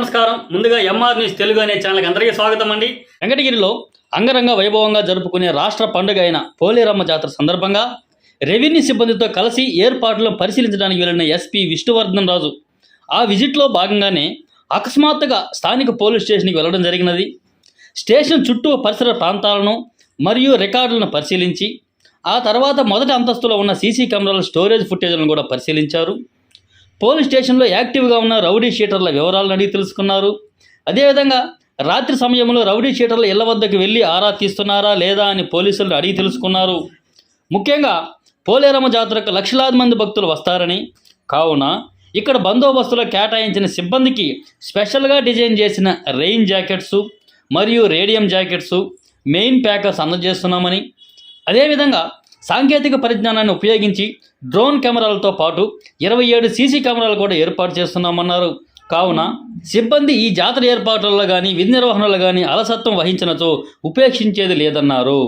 నమస్కారం. ముందుగా MR news Telugu అనే ఛానల్కి అందరికీ స్వాగతం అండి వెంకటగిరిలో అంగరంగ వైభవంగా జరుపుకునే రాష్ట్ర పండుగ అయిన పోలేరమ్మ జాతర సందర్భంగా రెవెన్యూ సిబ్బందితో కలిసి ఏర్పాట్లను పరిశీలించడానికి వెళ్ళిన ఎస్పీ విష్ణువర్ధన్ రాజు ఆ విజిట్లో భాగంగానే అకస్మాత్తుగా స్థానిక పోలీస్ స్టేషన్కి వెళ్ళడం జరిగినది. స్టేషన్ చుట్టూ పరిసర ప్రాంతాలను మరియు రికార్డులను పరిశీలించి ఆ తర్వాత మొదటి అంతస్తులో ఉన్న సీసీ కెమెరాల స్టోరేజ్ ఫుటేజ్లను కూడా పరిశీలించారు. పోలీస్ స్టేషన్లో యాక్టివ్గా ఉన్న రౌడీ షీటర్ల వివరాలను అడిగి తెలుసుకున్నారు. అదేవిధంగా రాత్రి సమయంలో రౌడీ షీటర్ల ఇళ్ళ వద్దకు వెళ్ళి ఆరా తీస్తున్నారా లేదా అని పోలీసులను అడిగి తెలుసుకున్నారు. ముఖ్యంగా పోలేరమ్మ జాతరకు లక్షలాది మంది భక్తులు వస్తారని. కావున ఇక్కడ బందోబస్తులో కేటాయించిన సిబ్బందికి స్పెషల్గా డిజైన్ చేసిన రెయిన్ జాకెట్సు మరియు రేడియం జాకెట్సు మెయిన్ ప్యాకర్స్ అందజేస్తున్నామని. అదేవిధంగా సాంకేతిక పరిజ్ఞానాన్ని ఉపయోగించి డ్రోన్ కెమెరాలతో పాటు ఇరవై ఏడు సీసీ కెమెరాలు కూడా ఏర్పాటు చేస్తున్నామన్నారు. కావున సిబ్బంది ఈ జాతర ఏర్పాట్లలో కానీ విధి నిర్వహణలో కానీ అలసత్వం వహించినతో ఉపేక్షించేది లేదన్నారు.